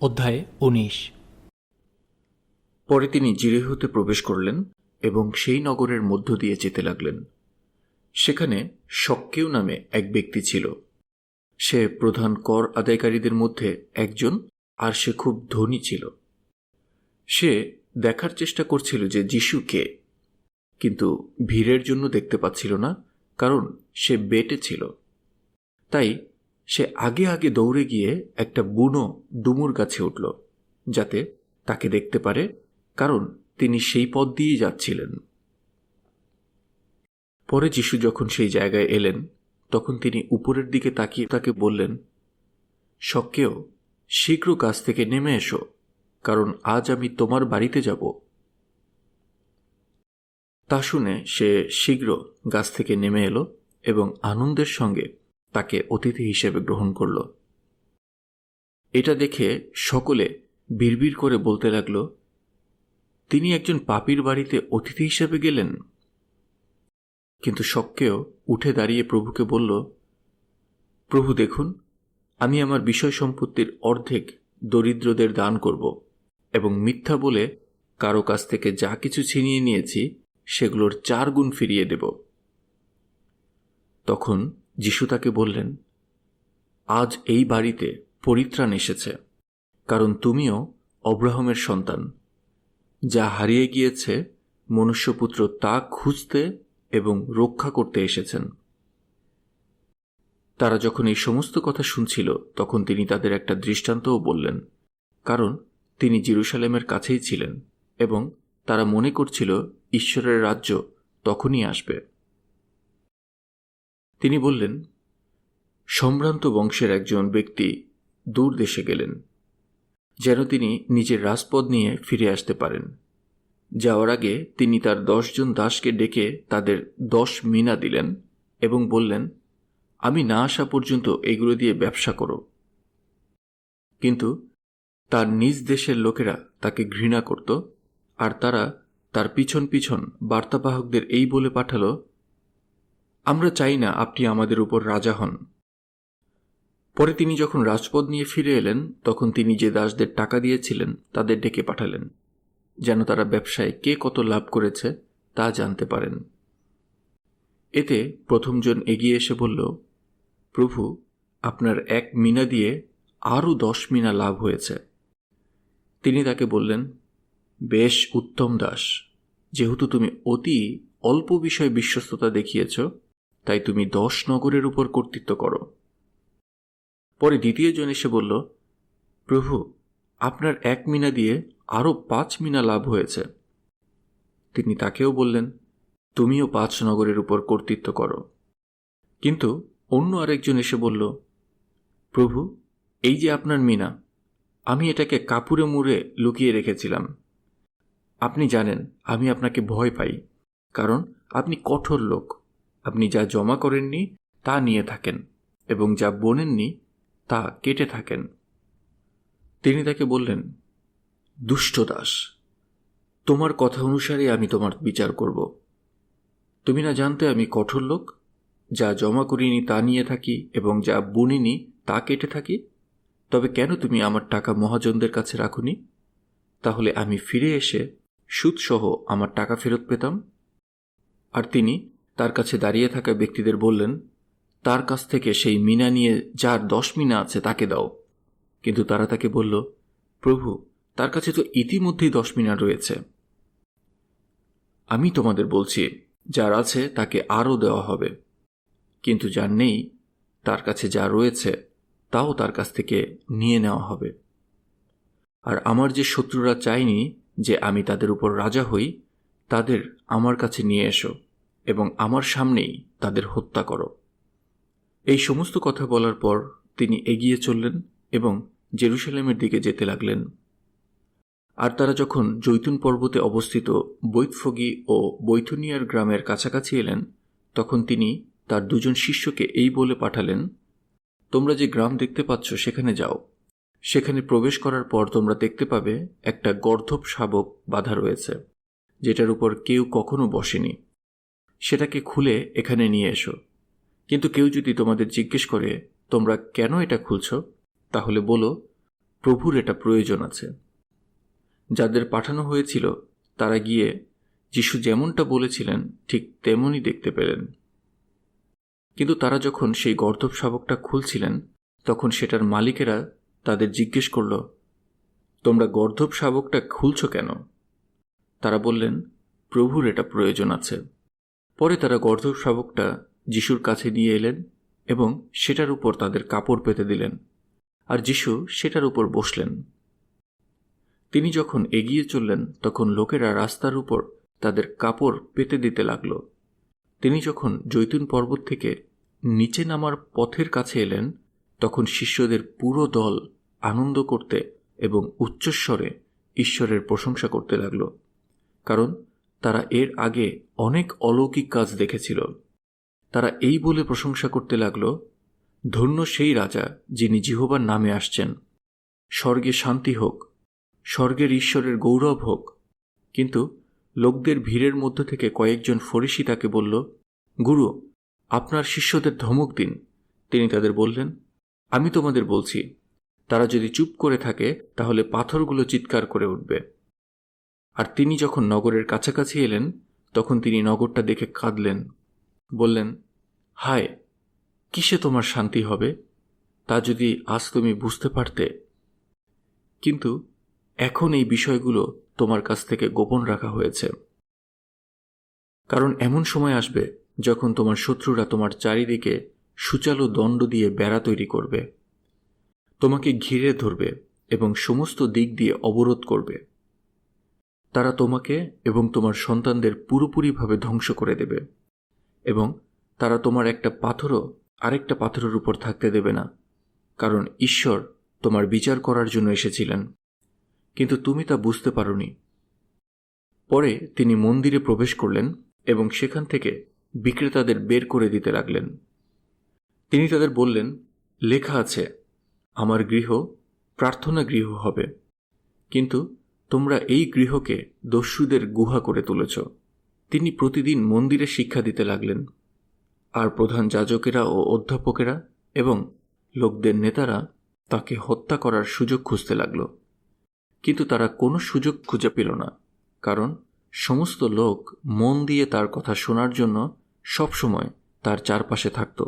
অধ্যায় উনিশ। পরে তিনি জিরেহুতে প্রবেশ করলেন এবং সেই নগরের মধ্য দিয়ে যেতে লাগলেন। সেখানে শক্কেও নামে এক ব্যক্তি ছিল। সে প্রধান কর আদায়কারীদের মধ্যে একজন আর সে খুব ধনী ছিল। সে দেখার চেষ্টা করছিল যে যিশু কে, কিন্তু ভিড়ের জন্য দেখতে পাচ্ছিল না, কারণ সে বেটে ছিল। তাই সে আগে আগে দৌড়ে গিয়ে একটা বুনো ডুমুর গাছে উঠল, যাতে তাকে দেখতে পারে, কারণ তিনি সেই পথ দিয়েই যাচ্ছিলেন। পরে যিশু যখন সেই জায়গায় এলেন, তখন তিনি উপরের দিকে তাকিয়ে তাকে বললেন, সক্কেও, শীঘ্র গাছ থেকে নেমে এসো, কারণ আজ আমি তোমার বাড়িতে যাব তা শুনে সে শীঘ্র গাছ থেকে নেমে এলো এবং আনন্দের সঙ্গে তাকে অতিথি হিসেবে গ্রহণ করল। এটা দেখে সকলে বিড়বিড় করে বলতে লাগল, তিনি একজন পাপির বাড়িতে অতিথি হিসেবে গেলেন? কিন্তু শক্কেও উঠে দাঁড়িয়ে প্রভুকে বলল, প্রভু দেখুন, আমি আমার বিষয় সম্পত্তির অর্ধেক দরিদ্রদের দান করব এবং মিথ্যা বলে কারও কাছ থেকে যা কিছু ছিনিয়ে নিয়েছি সেগুলোর চার গুণ ফিরিয়ে দেব। তখন যিশু তাকে বললেন, আজ এই বাড়িতে পরিত্রাণ এসেছে, কারণ তুমিও অব্রাহমের সন্তান, যা হারিয়ে গিয়েছে মনুষ্যপুত্র তা খুঁজতে এবং রক্ষা করতে এসেছেন। তারা যখন এই সমস্ত কথা শুনছিল, তখন তিনি তাদের একটা দৃষ্টান্তও বললেন, কারণ তিনি জিরুসালেমের কাছেই ছিলেন এবং তারা মনে করছিল, ঈশ্বরের রাজ্য তখনই আসবে। তিনি বললেন, সম্ভ্রান্ত বংশের একজন ব্যক্তি দূর দেশে গেলেন, যেন তিনি নিজের রাজপদ নিয়ে ফিরে আসতে পারেন। যাওয়ার আগে তিনি তার দশজন দাসকে ডেকে তাদের দশ মিনা দিলেন এবং বললেন, আমি না আসা পর্যন্ত এগুলো দিয়ে ব্যবসা করো। কিন্তু তার নিজ দেশের লোকেরা তাকে ঘৃণা করত, আর তারা তার পিছন পিছন বার্তাবাহকদের এই বলে পাঠালো আমরা চাই না আপনি আমাদের উপর রাজা হন। পরে তিনি যখন রাজপদ নিয়ে ফিরে এলেন, তখন তিনি যে দাসদের টাকা দিয়েছিলেন, তাদের ডেকে পাঠালেন, যেন তারা ব্যবসায় কে কত লাভ করেছে, তা জানতে পারেন। এতে প্রথমজন এগিয়ে এসে বলল, প্রভু, আপনার এক মিনা দিয়ে আরও দশ মিনা লাভ হয়েছে। তিনি তাকে বললেন, বেশ উত্তম দাস, যেহেতু তুমি অতি অল্প বিষয়ে বিশ্বস্ততা দেখিয়েছ তাই তুমি দশ নগরের উপর কর্তৃত্ব করো। পরে দ্বিতীয় জন এসে বলল, প্রভু, আপনার এক মিনা দিয়ে আরও পাঁচ মিনা লাভ হয়েছে। তিনি তাকেও বললেন, তুমিও পাঁচ নগরের উপর কর্তৃত্ব করো। কিন্তু অন্য আরেকজন এসে বলল, প্রভু, এই যে আপনার মিনা, আমি এটাকে কাপুরে মুড়ে লুকিয়ে রেখেছিলাম। আপনি জানেন, আমি আপনাকে ভয় পাই, কারণ আপনি কঠোর লোক। আপনি যা জমা করেননি, তা নিয়ে থাকেন এবং যা বোনেননি, তা কেটে থাকেন। তিনি তাকে বললেন, দুষ্ট দাস, তোমার কথা অনুসারে আমি তোমার বিচার করব। তুমি না জানতে আমি কঠোর লোক, যা জমা করিনি, তা নিয়ে থাকি এবং যা বুনিনি, তা কেটে থাকি? তবে কেন তুমি আমার টাকা মহাজনদের কাছে রাখুনি? তাহলে আমি ফিরে এসে সুদসহ আমার টাকা ফেরত পেতাম? আর তিনি তার কাছে দাঁড়িয়ে থাকা ব্যক্তিদের বললেন, তার কাছ থেকে সেই মিনা নিয়ে যার দশ মিনা আছে তাকে দাও। কিন্তু তারা তাকে বলল, প্রভু, তার কাছে তো ইতিমধ্যেই দশ মিনা রয়েছে। আমি তোমাদের বলছি, যার আছে তাকে আরও দেওয়া হবে। কিন্তু যার নেই, তার কাছে যা রয়েছে, তাও তার কাছ থেকে নিয়ে নেওয়া হবে। আর আমার যে শত্রুরা চায়নি যে আমি তাদের উপর রাজা হই, তাদের আমার কাছে নিয়ে এসো। এবং আমার সামনেই তাদের হত্যা করো। এই সমস্ত কথা বলার পর তিনি এগিয়ে চললেন এবং জেরুসালেমের দিকে যেতে লাগলেন। আর তারা যখন জৈতুন পর্বতে অবস্থিত বৈতফগি ও বৈথুনিয়ার গ্রামের কাছাকাছি এলেন, তখন তিনি তার দুজন শিষ্যকে এই বলে পাঠালেন, তোমরা যে গ্রাম দেখতে পাচ্ছ, সেখানে যাও। সেখানে প্রবেশ করার পর তোমরা দেখতে পাবে একটা গর্ধব শাবক বাধা রয়েছে, যেটার উপর কেউ কখনো বসেনি। সেটাকে খুলে এখানে নিয়ে এসো। কিন্তু কেউ যদি তোমাদের জিজ্ঞেস করে, তোমরা কেন এটা খুলছ? তাহলে বলো, প্রভুর এটা প্রয়োজন আছে। যাদের পাঠানো হয়েছিল, তারা গিয়ে যিশু যেমনটা বলেছিলেন, ঠিক তেমনই দেখতে পেলেন। কিন্তু তারা যখন সেই গর্দভ শাবকটা খুলছিলেন, তখন সেটার মালিকেরা তাদের জিজ্ঞেস করল, তোমরা গর্দভ শাবকটা খুলছ কেন? তারা বললেন, প্রভুর এটা প্রয়োজন আছে। পরে তারা গর্দভ শাবকটা যিশুর কাছে নিয়ে এলেন এবং সেটার উপর তাদের কাপড় পেতে দিলেন। আর যিশু সেটার উপর বসলেন। তিনি যখন এগিয়ে চললেন, তখন লোকেরা রাস্তার উপর তাদের কাপড় পেতে দিতে লাগল। তিনি যখন জৈতুন পর্বত থেকে নিচে নামার পথের কাছে এলেন, তখন শিষ্যদের পুরো দল আনন্দ করতে এবং উচ্চস্বরে ঈশ্বরের প্রশংসা করতে লাগল। কারণ তারা এর আগে অনেক অলৌকিক কাজ দেখেছিল। তারা এই বলে প্রশংসা করতে লাগল, ধন্য সেই রাজা যিনি জিহবার নামে আসছেন। স্বর্গে শান্তি হোক, স্বর্গের ঈশ্বরের গৌরব হোক। কিন্তু লোকদের ভিড়ের মধ্য থেকে কয়েকজন ফরিসি তাকে বলল, গুরু, আপনার শিষ্যদের ধমক দিন। তিনি তাদের বললেন, আমি তোমাদের বলছি, তারা যদি চুপ করে থাকে, তাহলে পাথরগুলো চিৎকার করে উঠবে। আর তিনি যখন নগরের কাছাকাছি এলেন, তখন তিনি নগরটা দেখে কাঁদলেন। বললেন, হায়, কিসে তোমার শান্তি হবে? তা যদি আজ তুমি বুঝতে পারতে। কিন্তু এখন এই বিষয়গুলো তোমার কাছ থেকে গোপন রাখা হয়েছে। কারণ এমন সময় আসবে যখন তোমার শত্রুরা তোমার চারিদিকে সুচালো দণ্ড দিয়ে বেড়া তৈরি করবে। তোমাকে ঘিরে ধরবে এবং সমস্ত দিক দিয়ে অবরোধ করবে। তারা তোমাকে এবং তোমার সন্তানদের পুরোপুরিভাবে ধ্বংস করে দেবে এবং তারা তোমার একটা পাথরও, আরেকটা পাথরের উপর থাকতে দেবে না, কারণ ঈশ্বর তোমার বিচার করার জন্য এসেছিলেন। কিন্তু তুমি তা বুঝতে পারোনি। পরে তিনি মন্দিরে প্রবেশ করলেন এবং সেখান থেকে বিক্রেতাদের বের করে দিতে লাগলেন। তিনি তাদের বললেন, লেখা আছে, আমার গৃহ প্রার্থনা গৃহ হবে। কিন্তু তোমরা এই গৃহকে দস্যুদের গুহা করে তুলেছ। তিনি প্রতিদিন মন্দিরে শিক্ষা দিতে লাগলেন। আর প্রধান যাজকেরা ও অধ্যাপকেরা এবং লোকদের নেতারা তাকে হত্যা করার সুযোগ খুঁজতে লাগল। কিন্তু তারা কোনো সুযোগ খুঁজে পেল না, কারণ সমস্ত লোক মন দিয়ে তার কথা শোনার জন্য সবসময় তার চারপাশে থাকত।